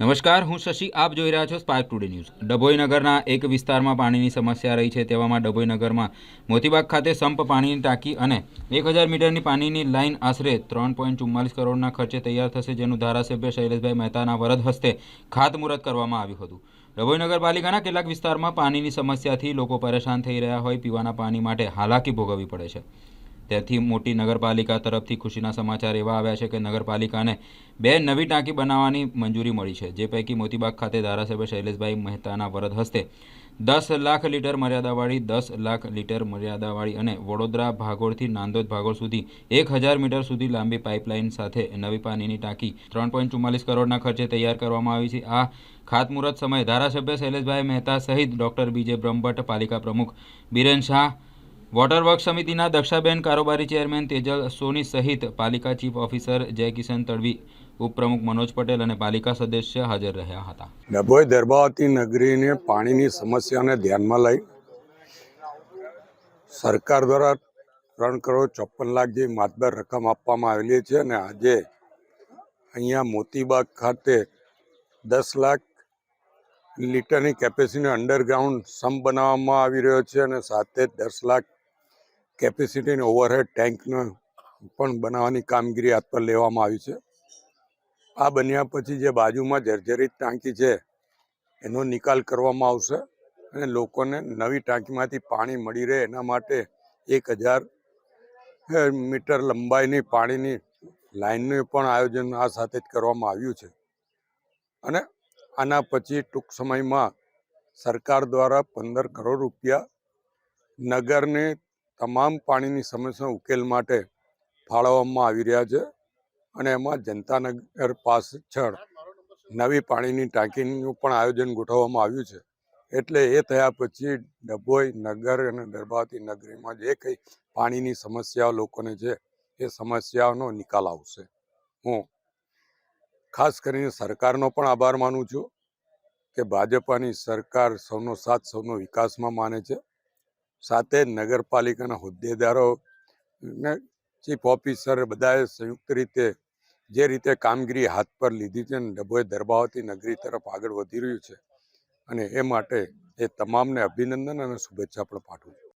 નમસ્કાર, હું શશી, આપ જોઈ રહ્યા છો સ્પાર્ક ટુડે ન્યૂઝ ડભોઈનગરના એક વિસ્તારમાં પાણીની સમસ્યા રહી છે. તેવામાં ડભોઈનગરમાં મોતીબાગ ખાતે સંપ પાણીની ટાંકી અને એક હજાર મીટરની પાણીની લાઇન આશરે ત્રણ પોઈન્ટ ચુમ્માલીસ કરોડના ખર્ચે તૈયાર થશે, જેનું ધારાસભ્ય શૈલેષભાઈ મહેતાના વરદ હસ્તે ખાતમુહૂર્ત કરવામાં આવ્યું હતું. ડભોઈ નગરપાલિકાના કેટલાક વિસ્તારમાં પાણીની સમસ્યાથી લોકો પરેશાન થઈ રહ્યા હોય, પીવાના પાણી માટે હાલાકી ભોગવવી પડે છે. તેથી મોટી નગરપાલિકા તરફથી ખુશીના સમાચાર એવા આવ્યા છે કે નગરપાલિકાને બે નવી ટાંકી બનાવવાની મંજૂરી મળી છે, જે પૈકી મોતીબાગ ખાતે ધારાસભ્ય શૈલેષભાઈ મહેતાના વરદ હસ્તે દસ લાખ લીટર મર્યાદાવાળી, દસ લાખ લીટર મર્યાદાવાળી અને વડોદરા ભાગોળથી નાંદોદ ભાગોળ સુધી એક હજાર મીટર સુધી લાંબી પાઇપલાઇન સાથે નવી પાણીની ટાંકી ત્રણ પોઈન્ટ ચુમ્માલીસ કરોડના ખર્ચે તૈયાર કરવામાં આવી છે. આ ખાતમુહૂર્ત સમયે ધારાસભ્ય શૈલેષભાઈ મહેતા સહિત ડોક્ટર બીજે બ્રહ્મભટ્ટ પાલિકા પ્રમુખ બિરેન શાહ વોટર વર્ક સમિતિના દક્ષાબેન કારોબારી ચેરમેન તેજલ સોની સહિત પાલિકા ચીફ ઓફિસર જય કિશન તડવી, ઉપપ્રમુખ મનોજ પટેલ અને પાલિકા સદસ્ય હાજર રહ્યા હતા. ડભોઈ દર્ભાવતી નગરીને પાણીની સમસ્યાને ધ્યાનમાં લઈ સરકાર દ્વારા ત્રણ કરોડ ચોપન લાખ જેવી માતબર રકમ આપવામાં આવેલી છે અને આજે અહીંયા મોતીબાગ ખાતે દસ લાખ લીટરની કેપેસિટી અંડરગ્રાઉન્ડ સમ બનાવવામાં આવી રહ્યો છે અને સાથે દસ લાખ કેપેસિટીની ઓવરહેડ ટેન્કને પણ બનાવવાની કામગીરી હાથ પર લેવામાં આવી છે. આ બન્યા પછી જે બાજુમાં જર્જરિત ટાંકી છે, એનો નિકાલ કરવામાં આવશે અને લોકોને નવી ટાંકીમાંથી પાણી મળી રહે એના માટે એક હજાર મીટર લંબાઈની પાણીની લાઇનનું પણ આયોજન આ સાથે જ કરવામાં આવ્યું છે. અને આના પછી ટૂંક સમયમાં સરકાર દ્વારા પંદર કરોડ રૂપિયા નગરની તમામ પાણીની સમસ્યા ઉકેલ માટે ફાળવવામાં આવી રહ્યા છે અને એમાં જનતાનગર પાછળ નવી પાણીની ટાંકીનું પણ આયોજન ગોઠવવામાં આવ્યું છે. એટલે એ થયા પછી ડભોઈ નગર અને ગર્ભાવતી નગરીમાં જે કંઈ પાણીની સમસ્યાઓ લોકોને છે, એ સમસ્યાઓનો નિકાલ આવશે. હું ખાસ કરીને સરકારનો પણ આભાર માનું છું કે ભાજપાની સરકાર સૌનો સાથ, સૌનો વિકાસમાં માને છે. સાથે નગરપાલિકાના હોદ્દેદારો ને ચીફ ઓફિસર બધાએ સંયુક્ત રીતે જે રીતે કામગીરી હાથ પર લીધી છે અને ડભોઈ દરબાવતી નગરી તરફ આગળ વધી રહ્યું છે. અને એ માટે એ તમામને અભિનંદન અને શુભેચ્છા પણ પાઠવું છું.